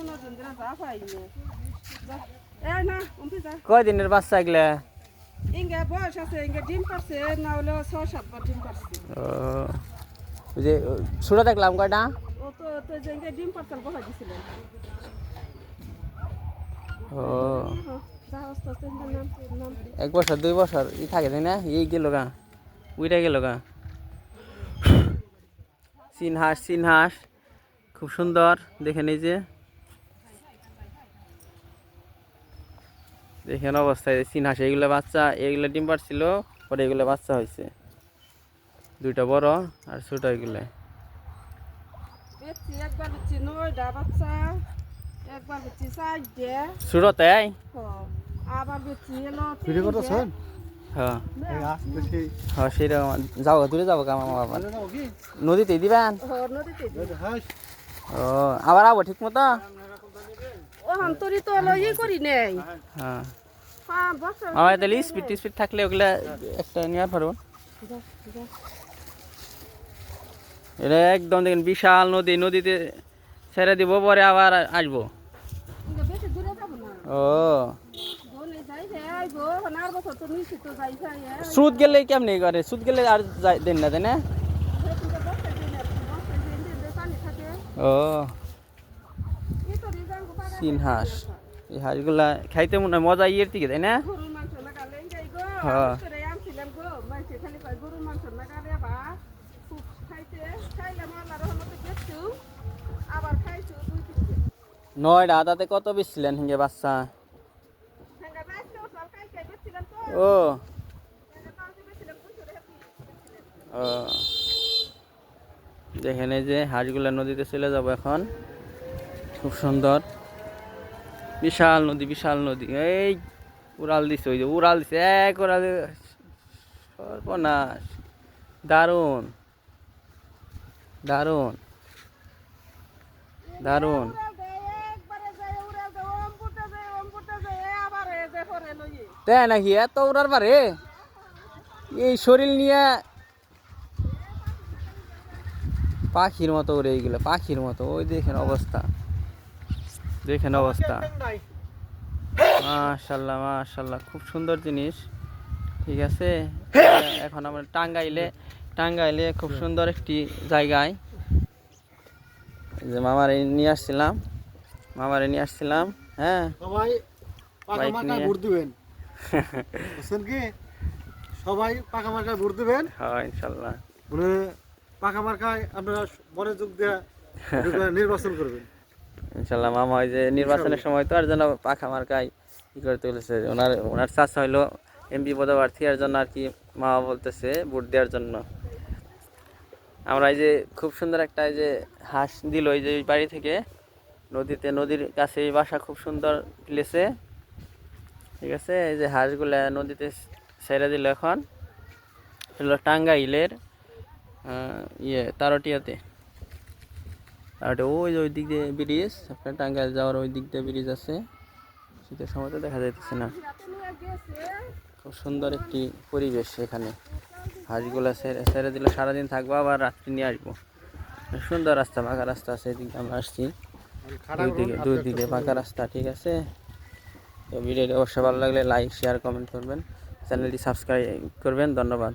কোনো দিন ধরে যা পাইনি যা। এই না উমপি যা কয় দিনের বাচ্চা এগুলা? ইঙ্গে বয়স আছে ইঙ্গে ডিম পারছে না হলে ছয় সাতবার ডিম পারছে। ও যে ছোট দেখলাম কয়টা? ও তো তো যে ডিম পারতাল বহাই দিছিলেন ও। এক বছর দুই বছর ই থাকে তাই না? এই গেল গা উইটা গেল গা। চীন হাঁস খুব সুন্দর দেখে এই দেখেন অবস্থায় চীন হাঁস এইগুলো বাচ্চা এইগুলো ডিম পারছিল পরে এগুলো বাচ্চা হয়েছে দুইটা বড় আর ছোট এগুলো। ছোট তাই? হ্যাঁ, হ্যাঁ হ্যাঁ যাও দূরে যাব বাবা। নদীতে দিবেন? ও আবার আবো ঠিক মতো? ও হান্তরি তো হলো করি নেই। হ্যাঁ আমার তাহলে স্পিড টিস্পিড থাকলে ওগুলা একটা নেওয়ার পারব। এটা একদম দেখেন বিশাল নদী, নদীতে ছেড়ে দিব, পরে আবার আসব। ও। সুদ গেলে কেমনি করে? সুদ গেলে আর দেন না, তাই ও। এই তো রিজার্ভ পাড়া তিন হাঁস এই হাঁসগুলা খাইতে মনে হয় মজা ইয়ের থেকে তাই না? হ্যাঁ। করে আনছিলাম গো মাইসে খালি কয় গরুর মাংস লাগালে বা খুব খাইতে খাইলে মলার হলো তো গেছু আবার খাইছু দুই তিন দিন। নয়টা তাতে কত বেচছিলেন হিঙ্গে বাচ্চা। ও। দেখেন এই যে হাঁসগুলা নদীতে চলে যাব এখন। খুব সুন্দর। বিশাল নদী বিশাল নদী। এই উড়াল দিছে, ওই যে উড়াল দিছে, এক উড়াল সর্বনাশ। দারুণ। দারুণ। দারুণ। তাই নাকি এত উড়ার পারে এই শরীর নিয়ে পাখির মতো উড়ে গেল, পাখির মতো। ওই দেখেন অবস্থা। দেখেন অবস্থা। মাশাল্লাহ মাশাল্লাহ খুব সুন্দর জিনিস। ঠিক আছে? এখন আমরা টাঙ্গাইলে টাঙ্গাইলে খুব সুন্দর একটি জায়গায়। যে মামারে নিয়ে আসছিলাম। মামারে নিয়ে আসছিলাম হ্যাঁ? সবাই পাকা বাইক নিয়ে। ভোট দিবেন। বুঝছেন কি? সবাই পাকা মার্কায় ভোট দিবেন। হ্যাঁ ইনশাল্লাহ। মানে পাকা মার্কায় আপনারা মনোযোগ দিয়ে নির্বাচন করবেন। ইনশাল্লাহ মামা ওই যে নির্বাচনের সময় তো আর যেন পাখা মার্কায় ই করে তুলেছে। ওনার ওনার চাষা হইল এমপি পদপ্রার্থী আর জন্য আর কি মামা বলতেছে ভোট দেওয়ার জন্য। আমরা এই যে খুব সুন্দর একটা এই যে হাঁস দিল এই যে বাড়ি থেকে। নদীতে নদীর কাছে এই বাসা খুব সুন্দর প্লেসে ঠিক আছে এই যে হাঁসগুলা নদীতে ছেড়ে দিল এখন। টাঙ্গাইলের ইয়ে তারটিয়াতে। আর ওটা ওই ওই দিক দিয়ে ব্রিজ, আপনার টাঙ্গাইল যাওয়ার ওই দিক দিয়ে ব্রিজ আছে। শীতের সময় তো দেখা যাইতেছে না। খুব সুন্দর একটি পরিবেশ এখানে। হাঁসগুলা সেরে ছেড়ে দিলে সারাদিন থাকব, আবার রাত্রি নিয়ে আসব। সুন্দর রাস্তা, পাকা রাস্তা আছে, এদিকে আমরা আসছি। দুই দিকে দুই দিকে পাকা রাস্তা, ঠিক আছে? তো ভিডিওটি অবশ্যই ভালো লাগলে লাইক শেয়ার কমেন্ট করবেন। চ্যানেলটি সাবস্ক্রাইব করবেন, ধন্যবাদ।